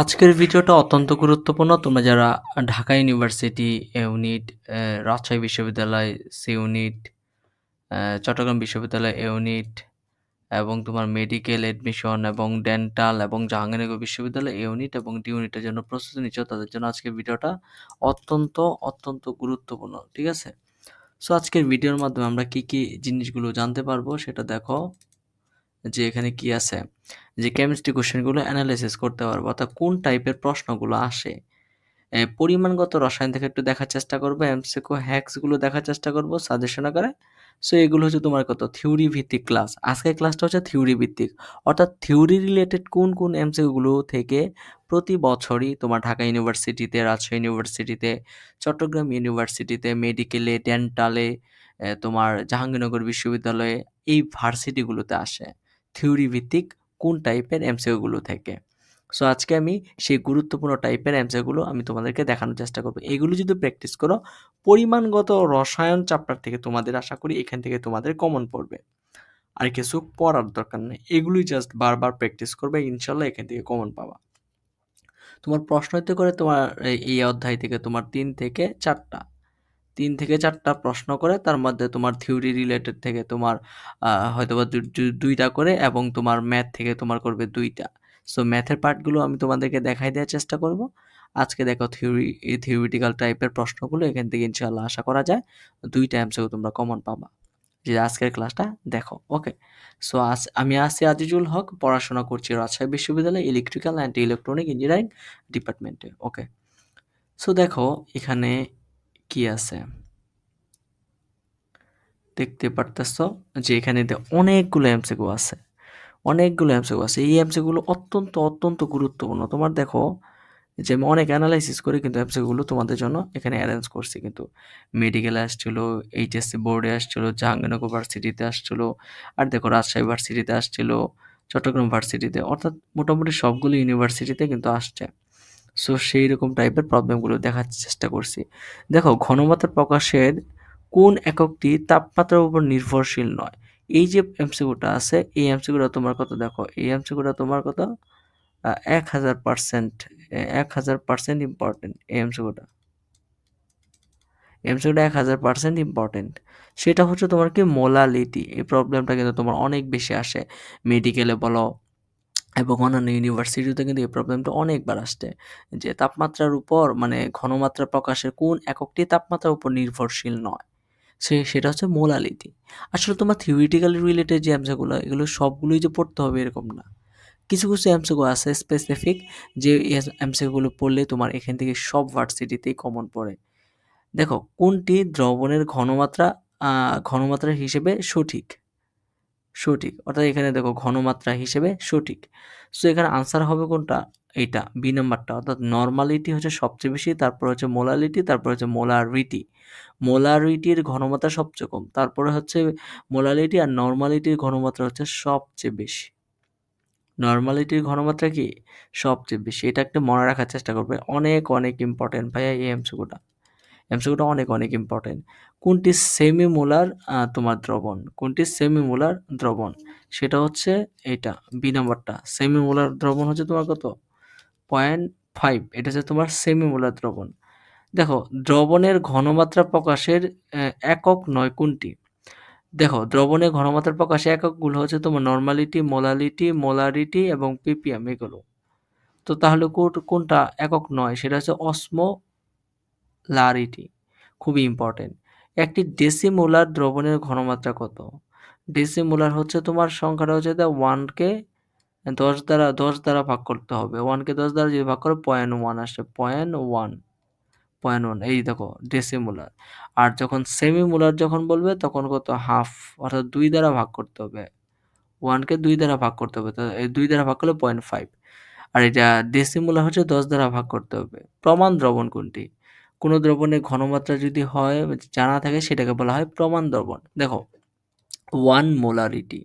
আজকের ভিডিওটা অত্যন্ত গুরুত্বপূর্ণ। তোমরা যারা ঢাকা ইউনিভার্সিটি ইউনিট রাজশাহী বিশ্ববিদ্যালয়, সি ইউনিট চট্টগ্রাম বিশ্ববিদ্যালয় ইউনিট এবং তোমার মেডিকেল এডমিশন এবং ডেন্টাল এবং জাহাঙ্গীরনগর বিশ্ববিদ্যালয় ইউনিট এবং ডি ইউনিটের জন্য প্রস্তুতি নিচ্ছ, তাদের জন্য আজকের ভিডিওটা অত্যন্ত অত্যন্ত গুরুত্বপূর্ণ, ঠিক আছে? সো আজকের ভিডিওর মাধ্যমে আমরা কি কি জিনিসগুলো জানতে পারব সেটা দেখো। যে এখানে কি আছে? যে কেমিস্ট্রি কোশ্চেনগুলো অ্যানালাইসিস করতে পারব, অর্থাৎ কোন টাইপের প্রশ্নগুলো আসে? পরিমাণগত রসায়ন থেকে একটু দেখার চেষ্টা করব এমসিকো হ্যাক্সগুলো দেখার চেষ্টা করব সাজেশন আকারে। সো এগুলো হচ্ছে তোমার কত? থিওরি ভিত্তিক ক্লাস আজকের ক্লাসটা হচ্ছে থিওরি ভিত্তিক। অর্থাৎ থিওরি রিলেটেড কোন কোন এমসিগুলো থেকে প্রতি বছরই তোমার ঢাকা ইউনিভার্সিটিতে, রাজশাহী ইউনিভার্সিটিতে, চট্টগ্রাম ইউনিভার্সিটিতে, মেডিকেলে ডেন্টালে তোমার জাহাঙ্গীরনগর বিশ্ববিদ্যালয়ে এই ভার্সিটিগুলোতে আসে। থিওরি ভিত্তিক কোন টাইপের এমসিগুলো থেকে। সো আজকে আমি সেই গুরুত্বপূর্ণ টাইপের অ্যান্সারগুলো আমি তোমাদেরকে দেখানোর চেষ্টা করব। এগুলো যদি প্র্যাকটিস করো, পরিমাণগত রসায়ন চাপ্টার থেকে তোমাদের আশা করি এখান থেকে তোমাদের কমন পড়বে। আর কিছু পড়ার দরকার নেই। এগুলোই জাস্ট বারবার প্র্যাকটিস করবে, ইনশাল্লাহ এখান থেকে কমন পাবা। তোমার প্রশ্ন হতে করে তোমার এই অধ্যায় থেকে তোমার তিন থেকে চারটা। তিন থেকে চারটা প্রশ্ন করে, তার মধ্যে তোমার থিওরি রিলেটেড থেকে তোমার হয়তো বা দুইটা করে এবং তোমার ম্যাথ থেকে তোমার করবে দুইটা। সো ম্যাথের পার্টগুলো আমি তোমাদেরকে দেখাই দেওয়ার চেষ্টা করব। আজকে দেখো থিওরি এই থিওরিটিক্যাল টাইপের প্রশ্নগুলো এখান থেকে ইনশাআল্লাহ আশা করা যায়। দুইটা অ্যান্সারও তোমরা কমন পাবা। যে আজকের ক্লাসটা দেখো ওকে সো আজ, আমি আছি আজিজুল হক, পড়াশোনা করছি রাজশাহী বিশ্ববিদ্যালয় ইলেকট্রিক্যাল অ্যান্ড ইলেকট্রনিক ইঞ্জিনিয়ারিং ডিপার্টমেন্টে ওকে সো দেখো এখানে কি আছে? দেখতে পারতেছ যে এখানে অনেকগুলো এমসিকিউ আছে, অনেকগুলো এমসিকিউ আছে। এই এমসিকিউগুলো অত্যন্ত অত্যন্ত গুরুত্বপূর্ণ। তোমার দেখো যে আমি অনেক অ্যানালাইসিস করে, কিন্তু এমসিকিউগুলো তোমাদের জন্য এখানে অ্যারেঞ্জ করছি। কিন্তু মেডিকেলে আসছিল এইচএসসি বোর্ডে আসছিল, জাহাঙ্গীরনগর ভার্সিটিতে আসছিল, আর দেখো রাজশাহী ভার্সিটিতে আসছিল, চট্টগ্রাম ভার্সিটিতে অর্থাৎ মোটামুটি সবগুলো ইউনিভার্সিটিতে কিন্তু আসছে। সো সেই রকম টাইপের প্রবলেমগুলো দেখার চেষ্টা করছি। দেখো, ঘনমাত্রা প্রকাশের কোন এককটি তাপমাত্রার উপর নির্ভরশীল নয়। এই যে এমসিকিউটা আছে, এই এমসিকিউটা তোমার কত? দেখো, এই এমসিকিউটা তোমার কত? এক হাজার পার্সেন্ট এক হাজার পার্সেন্ট ইম্পর্টেন্ট এই এমসিকিউটা এমসিকিউটা এক হাজার পার্সেন্ট ইম্পর্টেন্ট সেটা হচ্ছে তোমার কি মোলালিটি, এই প্রবলেমটা কিন্তু তোমার অনেক বেশি আসে। মেডিকেলে বলো এবং অন্যান্য ইউনিভার্সিটিতে কিন্তু এই প্রবলেমটা অনেকবার আসছে যে তাপমাত্রার উপর মানে ঘনমাত্রা প্রকাশের কোন এককটি তাপমাত্রার উপর নির্ভরশীল নয়। সে, সেটা হচ্ছে মোলালিটি আসলে তোমার থিওরিটিক্যালি রিলেটেড যে অ্যামসাগুলো এগুলো সবগুলোই যে পড়তে হবে এরকম না। কিছু কিছু অ্যামসাগুলো আছে স্পেসিফিক যে অ্যামসাগুলো পড়লে তোমার এখান থেকে সব ভার্সিটিতেই কমন পড়ে। দেখো, কোনটি দ্রবণের ঘনমাত্রা ঘনমাত্রা হিসেবে সঠিক? সঠিক। অর্থাৎ এখানে দেখো ঘনমাত্রা হিসেবে সঠিক। সো এখানে আনসার হবে কোনটা? এইটা বি নাম্বারটা অর্থাৎ নর্মালিটি হচ্ছে সবচেয়ে বেশি, তারপর হচ্ছে মোলালিটি তারপর হচ্ছে মোলারিটি মোলারিটির ঘনমাত্রা সবচেয়ে কম, তারপরে হচ্ছে মোলালিটি আর নর্মালিটির ঘনমাত্রা হচ্ছে সবচেয়ে বেশি। নর্মালিটির ঘনমাত্রা কি? সবচেয়ে বেশি। এটা একটা মনে রাখার চেষ্টা করবে। অনেক অনেক ইম্পর্টেন্ট ভাইয়া এই এমসিকুটা এমসিকিউটা অনেক অনেক ইম্পর্টেন্ট কোনটি সেমি মোলার তোমার দ্রবণ? কোনটি সেমি মোলার দ্রবণ? সেটা হচ্ছে এটা বি নাম্বারটা সেমি মোলার দ্রবণ হচ্ছে তোমার কত? পয়েন্ট ফাইভ এটা হচ্ছে তোমার সেমি মোলার দ্রবণ। দেখো, দ্রবণের ঘনমাত্রা প্রকাশের একক নয় কোনটি? দেখো, দ্রবণের ঘনমাত্রা প্রকাশে এককগুলো হচ্ছে তোমার নর্মালিটি মোলালিটি মোলারিটি এবং পিপিএম এগুলো। তো তাহলে কোনটা একক নয়? সেটা হচ্ছে অসমো লারিটি খুবই ইম্পর্টেন্ট একটি ডেসিমোলার দ্রবণের ঘনমাত্রা কত? ডেসিমোলার হচ্ছে তোমার সংখ্যাটা হচ্ছে ওয়ানকে দশ দ্বারা দশ দ্বারা ভাগ করতে হবে। ওয়ানকে দশ দ্বারা যদি ভাগ করো পয়েন্ট ওয়ান আসে পয়েন্ট ওয়ান পয়েন্ট ওয়ান এই দেখো ডেসিমোলার আর যখন সেমিমোলার যখন বলবে, তখন কত? হাফ অর্থাৎ দুই দ্বারা ভাগ করতে হবে। ওয়ানকে দুই দ্বারা ভাগ করতে হবে, তো এই দুই দ্বারা ভাগ করলে পয়েন্ট ফাইভ আর এটা ডেসিমোলার হচ্ছে, দশ দ্বারা ভাগ করতে হবে। প্রমাণ দ্রবণ কোনটি? কোনো দ্রবণের ঘনমাত্রা যদি হয়, জানা থাকে সেটাকে বলা হয় প্রমাণ দ্রবণ। দেখো ওয়ান মোলারিটি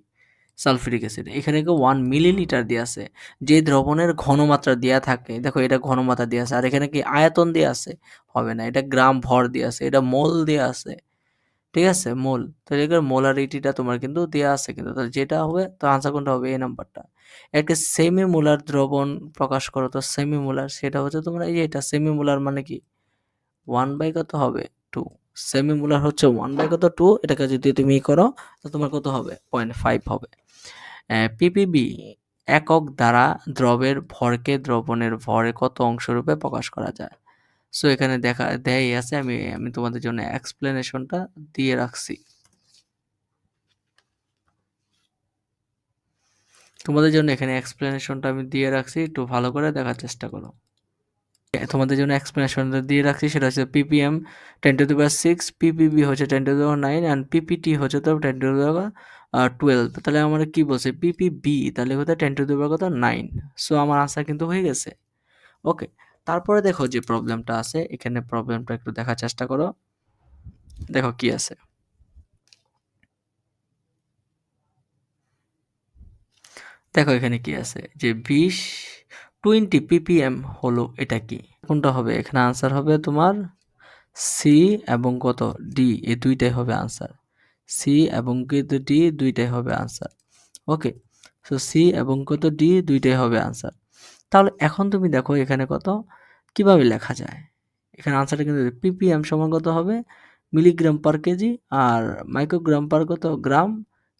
সালফিউরিক অ্যাসিড এখানে কি ওয়ান মিলিলিটার দিয়ে আছে? যে দ্রবণের ঘনমাত্রা দেওয়া থাকে, দেখো এটা ঘনমাত্রা দিয়ে আছে, আর এখানে কি আয়তন দিয়ে আছে? হবে না, এটা গ্রাম ভর দিয়ে আছে, এটা মোল দিয়ে আছে, ঠিক আছে? মোল। তো এখানে মোলারিটিটা তোমার কিন্তু দেওয়া আছে কিন্তু, তাহলে যেটা হবে, তো আনসার কোনটা হবে? এই নাম্বারটা একটা সেমি মোলার দ্রবণ প্রকাশ করো, তো সেমি মোলার সেটা হচ্ছে তোমার, এই যে এটা সেমি মোলার মানে কি? ওয়ান বাই কত হবে টু সেমি মোলার হচ্ছে ওয়ান বাই কত টু এটাকে যদি তুমি করো তো তোমার কত হবে? পয়েন্ট ফাইভ হবে। পিপিবি একক দ্বারা দ্রবের ভরকে দ্রবণের ভরে কত অংশ রূপে প্রকাশ করা যায়? সো এখানে দেখা দেয় আছে, আমি আমি তোমাদের জন্য এক্সপ্লেনেশনটা দিয়ে রাখছি। তোমাদের জন্য এখানে এক্সপ্লেনেশনটা আমি দিয়ে রাখছি, একটু ভালো করে দেখার চেষ্টা করো। তোমাদের জন্য এক্সপ্লেনেশনটা দিয়ে রাখছি, সেটা হচ্ছে PPM ten to power six PPB হচ্ছে ten to power nine and PPT হচ্ছে তো টেন টু পাওয়ার টুয়েলভ তাহলে আমার কি বলছে? পিপিবি তাহলে হচ্ছে টেন টু পাওয়ার কত? নাইন সো আমার আনসার কিন্তু হয়ে গেছে। ওকে তারপরে দেখো যে প্রবলেমটা আছে, এখানে প্রবলেমটা একটু দেখার চেষ্টা করো। দেখো কি আছে। দেখো এখানে কি আছে? যে বিশ টোয়েন্টি পিপিএম হলো এটা কি? কোনটা হবে? এখানে আনসার হবে তোমার সি এবং কত? ডি এ দুইটাই হবে আনসার সি এবং কত ডি দুইটাই হবে আনসার ওকে সো সি এবং কত ডি দুইটাই হবে আনসার তাহলে এখন তুমি দেখো এখানে কত? কীভাবে লেখা যায়? এখানে আনসারটা কিন্তু পিপিএম সমান কত হবে? মিলিগ্রাম পার কেজি আর মাইক্রোগ্রাম পার কত? Gram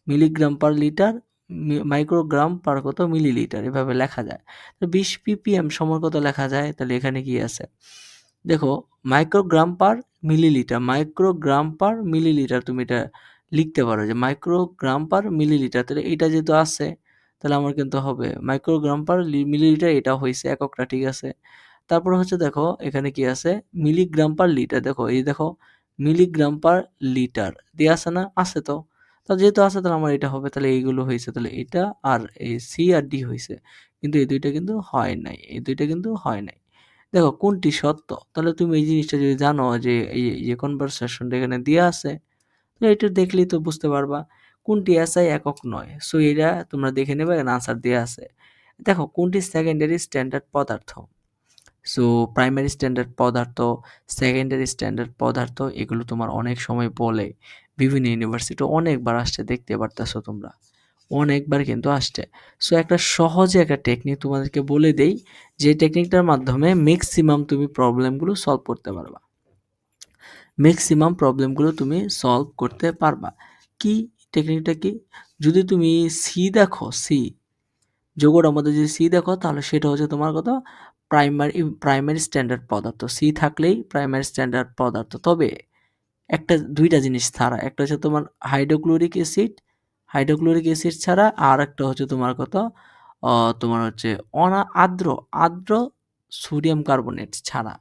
milligram per litre microgram per কত মিলিলিটার এভাবে লেখা যায়। তো বিশ পিপিএম সমান কত লেখা যায়? তাহলে এখানে কি আছে? দেখো microgram per millilitre microgram per millilitre তুমি এটা লিখতে পারো যে মাইক্রোগ্রাম পার মিলিলিটার তাহলে এটা যেহেতু আছে, তাহলে আমার কিন্তু হবে মাইক্রোগ্রাম পার মিলিলিটার এটা হয়েছে এককটা, ঠিক আছে? তারপর হচ্ছে দেখো, এখানে কি আছে? মিলিগ্রাম পার লিটার দেখো, এই দেখো মিলিগ্রাম পার লিটার দিয়ে আছে না? আছে তো। তা যেহেতু আছে, তাহলে আমার এটা হবে, তাহলে এইগুলো হয়েছে, তাহলে এটা আর এই সি আর ডি হয়েছে। কিন্তু এই দুইটা কিন্তু হয় নাই, এই দুইটা কিন্তু হয় নাই। দেখো, কোনটি সত্য? তাহলে তুমি এই জিনিসটা যদি জানো যে এই যে কনভারসেশনটা এখানে দেওয়া আছে, তাহলে এটা দেখলেই তো বুঝতে পারবা কোনটি এসআই একক নয়। সো এটা তোমরা দেখে নেবে, এখানে আনসার দেওয়া আছে। দেখো, কোনটি সেকেন্ডারি স্ট্যান্ডার্ড পদার্থ? সো প্রাইমারি স্ট্যান্ডার্ড পদার্থ সেকেন্ডারি স্ট্যান্ডার্ড পদার্থ, এগুলো তোমার অনেক সময় বলে। বিভিন্ন ইউনিভার্সিটি অনেকবার আসছে, দেখতে পারতেছো তোমরা। অনেকবার কিন্তু আসছে। সো একটা সহজে একটা টেকনিক তোমাদেরকে বলে দেই, যে টেকনিকটার মাধ্যমে ম্যাক্সিমাম তুমি প্রবলেমগুলো সলভ করতে পারবা। ম্যাক্সিমাম প্রবলেমগুলো তুমি সলভ করতে পারবা। কি? টেকনিকটা কি? যদি তুমি সি দেখো সি যোগটার মধ্যে যদি সি দেখো, তাহলে সেটা হচ্ছে তোমার কত? প্রাইমারি প্রাইমারি স্ট্যান্ডার্ড পদার্থ। সি থাকলেই প্রাইমারি স্ট্যান্ডার্ড পদার্থ। তবে একটা দুইটা জিনিস ছাড়া। একটা হচ্ছে তোমার হাইড্রোক্লোরিক অ্যাসিড হাইড্রোক্লোরিক অ্যাসিড ছাড়া আর একটা হচ্ছে তোমার কত? তোমার হচ্ছে অনা, আর্দ্র আর্দ্র সোডিয়াম কার্বনেট ছাড়া।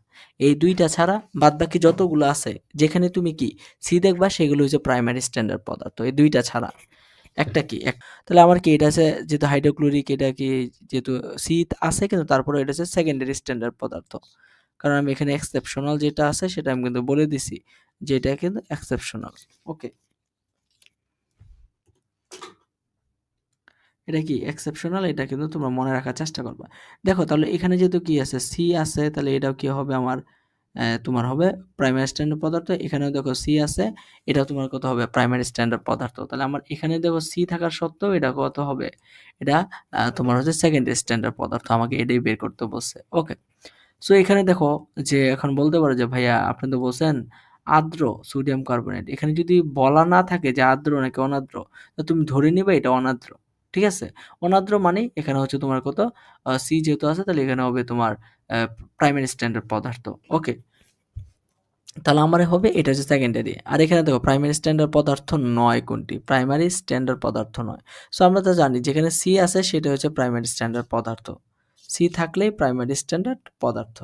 এই দুইটা ছাড়া বাদ বাকি যতগুলো আছে, যেখানে তুমি কি, সি দেখবা, সেগুলো হচ্ছে প্রাইমারি স্ট্যান্ডার্ড পদার্থ। এই দুইটা ছাড়া। একটা কি? এক তাহলে আমার কি, এটা আছে যেহেতু হাইড্রোক্লোরিক, এটা কি যেহেতু সি আছে, কিন্তু তারপরে এটা হচ্ছে সেকেন্ডারি স্ট্যান্ডার্ড পদার্থ। কারণ আমি এখানে এক্সেপশনাল যেটা আছে, সেটা আমি কিন্তু বলে দিছি। যে এটা কিন্তু এক্সেপশনাল ওকে এটা কি এক্সেপশনাল এটা কিন্তু তোমরা মনে রাখার চেষ্টা করবা। দেখো তাহলে এখানে যেহেতু কি আছে? সি আছে তাহলে এটাও কি হবে আমার তোমার হবে প্রাইমারি স্ট্যান্ডার্ড পদার্থ। এখানেও দেখো সি আছে এটা তোমার কত হবে? প্রাইমারি স্ট্যান্ডার্ড পদার্থ। তাহলে আমার এখানে দেখো সি থাকার সত্ত্বেও এটা কত হবে? এটা তোমার হচ্ছে সেকেন্ডারি স্ট্যান্ডার্ড পদার্থ। আমাকে এটাই বের করতে বলছে। ওকে সো এখানে দেখো যে এখন বলতে পারো যে ভাইয়া আপনি তো বলছেন আর্দ্র সোডিয়াম কার্বনেট। এখানে যদি বলা না থাকে যে আর্দ্র নাকি অনাদ্র তো তুমি ধরে নিবে এটা অনাদ্র ঠিক আছে? অনাদ্র মানে এখানে হচ্ছে তোমার কত? সি যেহেতু আছে, তাহলে এখানে হবে তোমার প্রাইমারি স্ট্যান্ডার্ড পদার্থ ওকে তাহলে আমার হবে, এটা হচ্ছে সেকেন্ডারি আর এখানে দেখো প্রাইমারি স্ট্যান্ডার্ড পদার্থ নয় কোনটি? প্রাইমারি স্ট্যান্ডার্ড পদার্থ নয়। সো আমরা তো জানি, যেখানে সি আছে, সেটা হচ্ছে প্রাইমারি স্ট্যান্ডার্ড পদার্থ। সি থাকলেই প্রাইমারি স্ট্যান্ডার্ড পদার্থ।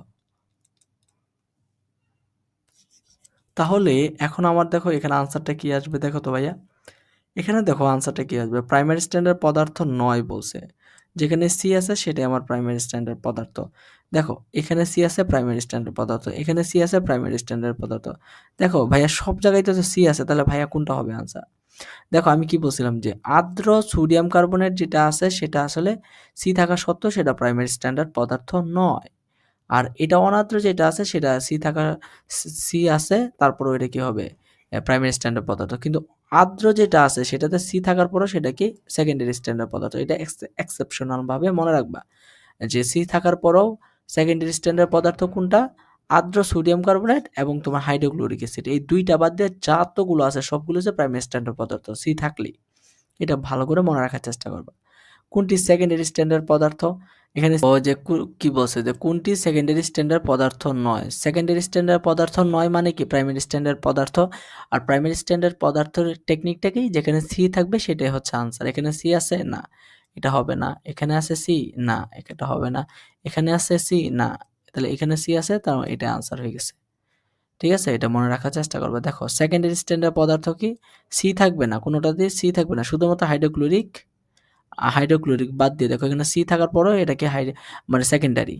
তাহলে এখন আমার দেখো এখানে আনসারটা কি আসবে দেখো তো ভাইয়া। এখানে দেখো আনসারটা কি আসবে? প্রাইমারি স্ট্যান্ডার্ড পদার্থ নয় বলছে। যেখানে সি আছে সেটাই আমার প্রাইমারি স্ট্যান্ডার্ড পদার্থ। দেখো, এখানে সি আছে প্রাইমারি স্ট্যান্ডার্ড পদার্থ, এখানে সি আছে প্রাইমারি স্ট্যান্ডার্ড পদার্থ। দেখো ভাইয়া, সব জায়গায় তো সি আছে, তাহলে ভাইয়া কোনটা হবে আনসার দেখো আমি কি বলছিলাম যে, আর্দ্র সোডিয়াম কার্বনেট যেটা আছে সেটা আসলে সি থাকা সত্ত্বেও সেটা প্রাইমারি স্ট্যান্ডার্ড পদার্থ নয়। আর এটা অনাদ্র যেটা আছে সেটা সি থাকা সি আছে, তারপর এটা কি হবে? প্রাইমারি স্ট্যান্ডার্ড পদার্থ। কিন্তু আর্দ্র যেটা আছে সেটাতে সি থাকার পরও সেটা কি? সেকেন্ডারি স্ট্যান্ডার্ড পদার্থ। এটা এক্সেপশনালভাবে মনে রাখবা। যে সি থাকার পরও সেকেন্ডারি স্ট্যান্ডার্ড পদার্থ কোনটা? আর্দ্র সোডিয়াম কার্বোনেট এবং তোমার হাইড্রোক্লোরিক অ্যাসিড এই দুইটা বাদ দিয়ে যতগুলো আছে সবগুলো হচ্ছে প্রাইমারি স্ট্যান্ডার্ড পদার্থ। সি থাকলেই। এটা ভালো করে মনে রাখার চেষ্টা করবা। কোনটি সেকেন্ডারি স্ট্যান্ডার্ড পদার্থ? এখানে যে কি বলছে? যে কোনটি সেকেন্ডারি স্ট্যান্ডার্ড পদার্থ নয়? সেকেন্ডারি স্ট্যান্ডার্ড পদার্থ নয় মানে কি? প্রাইমারি স্ট্যান্ডার্ড পদার্থ। আর প্রাইমারি স্ট্যান্ডার্ড পদার্থের টেকনিকটা কি? যেখানে সি থাকবে সেটাই হচ্ছে আনসার এখানে সি আছে? না। এটা হবে না। এখানে আছে সি না। এটা হবে না। এখানে আছে সি না। তাহলে এখানে সি আছে, তার মানে এটা আনসার হয়ে গেছে। ঠিক আছে? এটা মনে রাখার চেষ্টা করবে। দেখো সেকেন্ডারি স্ট্যান্ডার্ড পদার্থ কি? সি থাকবে না। কোনোটাতে সি থাকবে না। শুধুমাত্র হাইড্রোক্লোরিক হাইড্রোক্লোরিক বাদ দিয়ে দেখো, এখানে সি থাকার পরেও এটাকে হাই মানে সেকেন্ডারি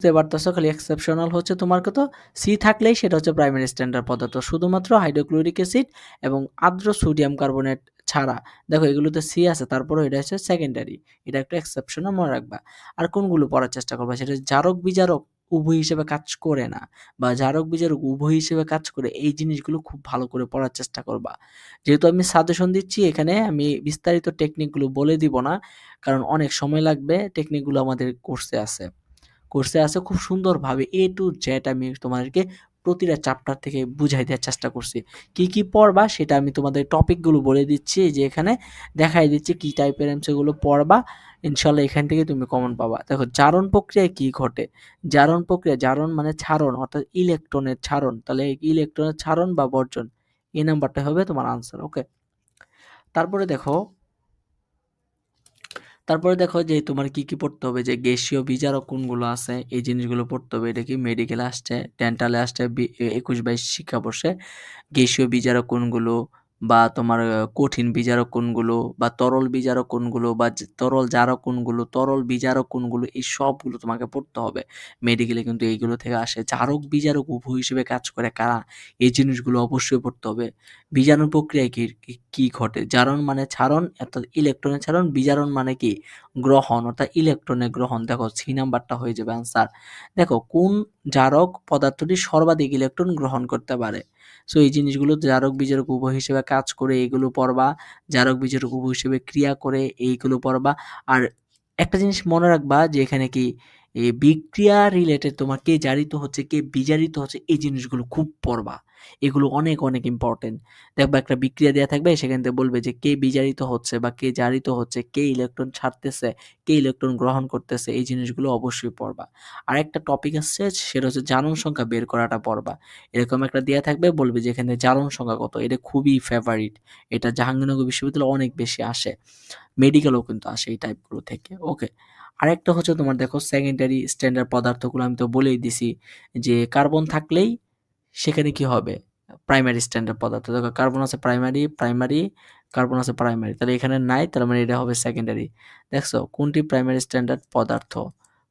তো এবার পারতেছো খালি এক্সেপশনাল হচ্ছে তোমার কত? সি থাকলেই সেটা হচ্ছে প্রাইমারি স্ট্যান্ডার্ড পদার্থ। শুধুমাত্র হাইড্রোক্লোরিক অ্যাসিড এবং আর্দ্র সোডিয়াম কার্বনেট ছাড়া। দেখো, এগুলোতে সি আছে তারপরে এটা হচ্ছে সেকেন্ডারি এটা একটা এক্সেপশনাল মনে রাখবা। আর কোনগুলো পড়ার চেষ্টা করবা? সেটা জারক বিজারক উভয় হিসেবে কাজ করে না বা জারক বিজারক উভয় হিসেবে কাজ করে, এই জিনিসগুলো খুব ভালো করে পড়ার চেষ্টা করবা। যেহেতু আমি সাজেশন দিচ্ছি, এখানে আমি বিস্তারিত টেকনিকগুলো বলে দিব না, কারণ অনেক সময় লাগবে, টেকনিকগুলো আমাদের কোর্সে আছে। কোর্সে আছে খুব সুন্দরভাবে এ টু জেড আমি তোমাদেরকে প্রতিটা চ্যাপ্টার থেকে বুঝাই দেওয়ার চেষ্টা করছি। কি কি পড়বা সেটা আমি তোমাদের টপিকগুলো বলে দিচ্ছি, যে এখানে দেখাই দিচ্ছি কি টাইপের এমসিগুলো পড়বা ইনশাল্লাহ এখান থেকে তুমি কমন পাবা। দেখো, জারণ প্রক্রিয়ায় কি ঘটে? জারণ প্রক্রিয়া, জারণ মানে ছাড়ন, অর্থাৎ ইলেকট্রনের ছাড়ন। তাহলে ইলেকট্রনের ছাড়ন বা বর্জন, এই নাম্বারটা হবে তোমার আনসার ওকে তারপরে দেখো তারপরে দেখো যে তোমার কি কি পড়তে হবে? যে গ্যাসীয় বিজারক কোনগুলো আছে? এই জিনিসগুলো পড়তে হবে। এটা কি মেডিকেলে আসছে? ডেন্টালে আসছে? একুশ বাইশ শিক্ষাবর্ষে। গ্যাসীয় বিজারক কোনগুলো? বা তোমার কঠিন বিজারক কোনগুলো বা তরল বিজারক কোনগুলো বা তরল জারক কোনগুলো, তরল বিজারক কোনগুলো, এই সবগুলো তোমাকে পড়তে হবে। মেডিকেলে কিন্তু এইগুলো থেকে আসে। জারক বিজারক উভয় হিসেবে কাজ করে কারা? এই জিনিসগুলো অবশ্যই পড়তে হবে। বিজারণ প্রক্রিয়ায় কি কি ঘটে? জারণ মানে ছাড়ন অর্থাৎ ইলেকট্রনের ছাড়ন বিজারণ মানে কি? গ্রহণ, অর্থাৎ ইলেকট্রনের গ্রহণ। দেখো, সি নাম্বারটা হয়ে যাবে আনসার দেখো, কোন জারক পদার্থটি সর্বাধিক ইলেকট্রন গ্রহণ করতে পারে? সো এই জিনিসগুলো জারক বিজারক উভয় হিসেবে কাজ করে, এগুলো পড়বা। জারক বিজারক উভয় হিসেবে ক্রিয়া করে, এইগুলো পড়বা। আর একটা জিনিস মনে রাখবা যে এখানে কি এই বিক্রিয়া রিলেটেড তোমার কে জারিত হচ্ছে, কে বিজারিত হচ্ছে, এই জিনিসগুলো খুব পড়বা। এগুলো অনেক অনেক ইম্পর্টেন্ট দেখবা একটা বিক্রিয়া দেওয়া থাকবে, সেখান থেকে বলবে যে কে বিজারিত হচ্ছে বা কে জারিত হচ্ছে, কে ইলেকট্রন ছাড়তেছে, কে ইলেকট্রন গ্রহণ করতেছে, এই জিনিসগুলো অবশ্যই পড়বা। আর একটা টপিক আসছে, সেটা হচ্ছে জারণ সংখ্যা বের করাটা পড়বা। এরকম একটা দেওয়া থাকবে, বলবে যে এখানে জারণ সংখ্যা কত, এটা খুবই ফেভারিট এটা জাহাঙ্গীরনগর বিশ্ববিদ্যালয়ে অনেক বেশি আসে মেডিকেলও কিন্তু আসে এই টাইপগুলো থেকে ওকে আরেকটা হচ্ছে তোমার দেখো সেকেন্ডারি স্ট্যান্ডার্ড পদার্থগুলো আমি তো বলেই দিছি, যে কার্বন থাকলেই সেখানে কি হবে? প্রাইমারি স্ট্যান্ডার্ড পদার্থ। দেখো কার্বন আছে প্রাইমারি প্রাইমারি কার্বন আছে প্রাইমারি তাহলে এখানে নাই, তার মানে এটা হবে সেকেন্ডারি দেখছ, কোনটি প্রাইমারি স্ট্যান্ডার্ড পদার্থ?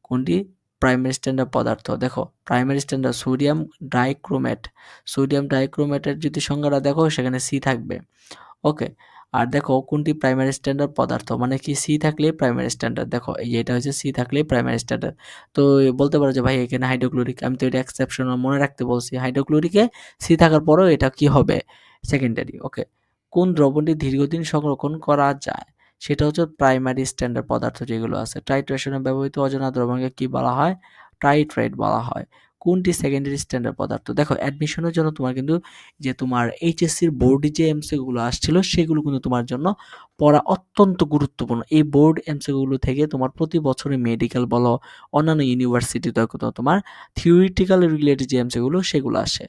কোনটি প্রাইমারি স্ট্যান্ডার্ড পদার্থ? দেখো primary standard sodium dichromate sodium ডাইক্রোমেটের যদি সংজ্ঞাটা দেখো, সেখানে সি থাকবে। ওকে আর দেখো কোনটি প্রাইমারি স্ট্যান্ডার্ড পদার্থ? মানে কি সি থাকলে প্রাইমারি স্ট্যান্ডার্ড দেখো, এই যে এটা হচ্ছে সি থাকলে প্রাইমারি স্ট্যান্ডার্ড তো বলতে পারো যে ভাই এখানে হাইড্রোক্লোরিক আমি তো এটা এক্সেপশনাল মনে রাখতে বলছি। হাইড্রোক্লোরিকে সি থাকার পরেও এটা কি হবে? সেকেন্ডারি ওকে কোন দ্রবণটি দীর্ঘদিন সংরক্ষণ করা যায়? সেটা হচ্ছে প্রাইমারি স্ট্যান্ডার্ড পদার্থ যেগুলো আছে। ট্রাইট্রেশনে ব্যবহৃত অজানা দ্রবণকে কি বলা হয়? ট্রাইট্রেট বলা হয়। কোনটি সেকেন্ডারি স্ট্যান্ডার্ড পদার্থ? দেখো অ্যাডমিশনের জন্য তোমার কিন্তু যে তোমার এইচএসসির বোর্ডে যে এমসিগুলো আসছিল, সেগুলো কিন্তু তোমার জন্য পড়া অত্যন্ত গুরুত্বপূর্ণ। এই বোর্ড এমসিগুলো থেকে তোমার প্রতি বছরে মেডিকেল বলো, অন্যান্য ইউনিভার্সিটিতে তোমার থিওরিটিক্যাল রিলেটেড যে এমসিগুলো সেগুলো আসে।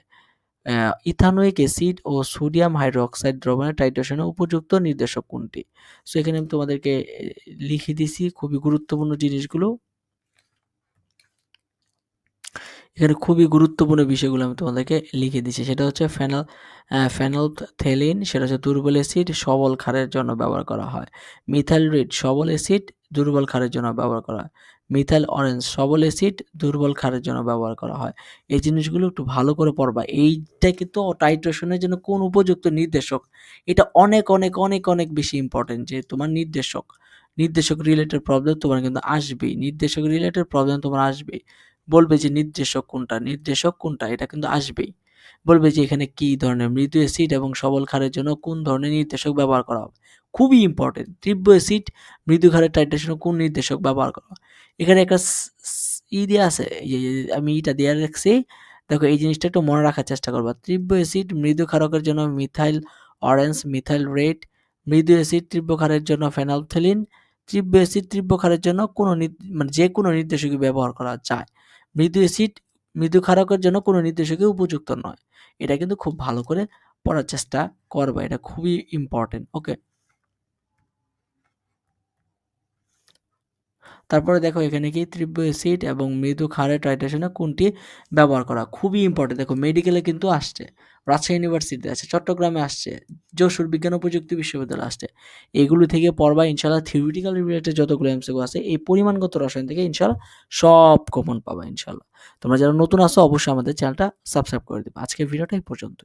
ইথানোয়িক অ্যাসিড ও সোডিয়াম হাইড্রোক্সাইড দ্রবণের টাইট্রেশনের উপযুক্ত নির্দেশক কোনটি? সো এখানে আমি তোমাদেরকে লিখে দিছি খুবই গুরুত্বপূর্ণ জিনিসগুলো। এখানে খুবই গুরুত্বপূর্ণ বিষয়গুলো আমি তোমাদেরকে লিখে দিচ্ছি। সেটা হচ্ছে ফেনাল ফেনাল থেলিন সেটা হচ্ছে দুর্বল অ্যাসিড, সবল ক্ষারের জন্য ব্যবহার করা হয়। মিথাইল রিড সবল অ্যাসিড, দুর্বল ক্ষারের জন্য ব্যবহার করা হয়। মিথাইল অরেঞ্জ, সবল অ্যাসিড, দুর্বল ক্ষারের জন্য ব্যবহার করা হয়। এই জিনিসগুলো একটু ভালো করে পড়বা। এইটা কিন্তু টাইট্রেশনের জন্য কোন উপযুক্ত নির্দেশক? এটা অনেক অনেক অনেক অনেক বেশি ইম্পর্টেন্ট যে তোমার নির্দেশক। নির্দেশক রিলেটেড প্রবলেম তোমার কিন্তু আসবেই। নির্দেশক রিলেটেড প্রবলেম তোমার আসবেই। বলবে যে নির্দেশক কোনটা নির্দেশক কোনটা, এটা কিন্তু আসবেই। বলবে যে এখানে কী ধরনের মৃদু অ্যাসিড এবং সবল ক্ষারের জন্য কোন ধরনের নির্দেশক ব্যবহার করা হবে। খুবই ইম্পর্টেন্ট তীব্র অ্যাসিড মৃদু ক্ষারের টাইট্রেশনে কোন নির্দেশক ব্যবহার করা এখানে একটা ই দেওয়া আছে আমি ইটা দিয়ে রাখছি। দেখো, এই জিনিসটা একটু মনে রাখার চেষ্টা করবা। তীব্র অ্যাসিড মৃদু ক্ষারকের জন্য মিথাইল অরেঞ্জ মিথাইল রেড মৃদু অ্যাসিড তীব্র ক্ষারের জন্য ফেনালথেলিন তীব্র অ্যাসিড তীব্র ক্ষারের জন্য কোনো মানে যে কোনো নির্দেশকই ব্যবহার করা যায়। মৃদু অ্যাসিড মৃদু ক্ষারকের জন্য কোনো নির্দেশকে উপযুক্ত নয়। এটা কিন্তু খুব ভালো করে পড়ার চেষ্টা করবে। এটা খুবই ইম্পর্টেন্ট ওকে তারপরে দেখো এখানে কি? তীব্র অ্যাসিড এবং মৃদু ক্ষারের টাইট্রেশনে কোনটি ব্যবহার করা? খুবই ইম্পর্টেন্ট দেখো মেডিকেলে কিন্তু আসছে। রাজশাহী ইউনিভার্সিটিতে আসছে, চট্টগ্রামে আসছে, যশোর বিজ্ঞান ও প্রযুক্তি বিশ্ববিদ্যালয়ে আসছে। এগুলো থেকে পড়বা ইনশাল্লাহ থিওরিটিক্যাল রিলেটেড যতগুলো এমসিকিউ আছে, এই পরিমাণগত রসায়ন থেকে ইনশাল্লাহ সব কমন পাবা ইনশাল্লাহ তোমরা যারা নতুন আসো অবশ্যই আমাদের চ্যানেলটা সাবস্ক্রাইব করে দিবে। আজকের ভিডিওটা এই পর্যন্ত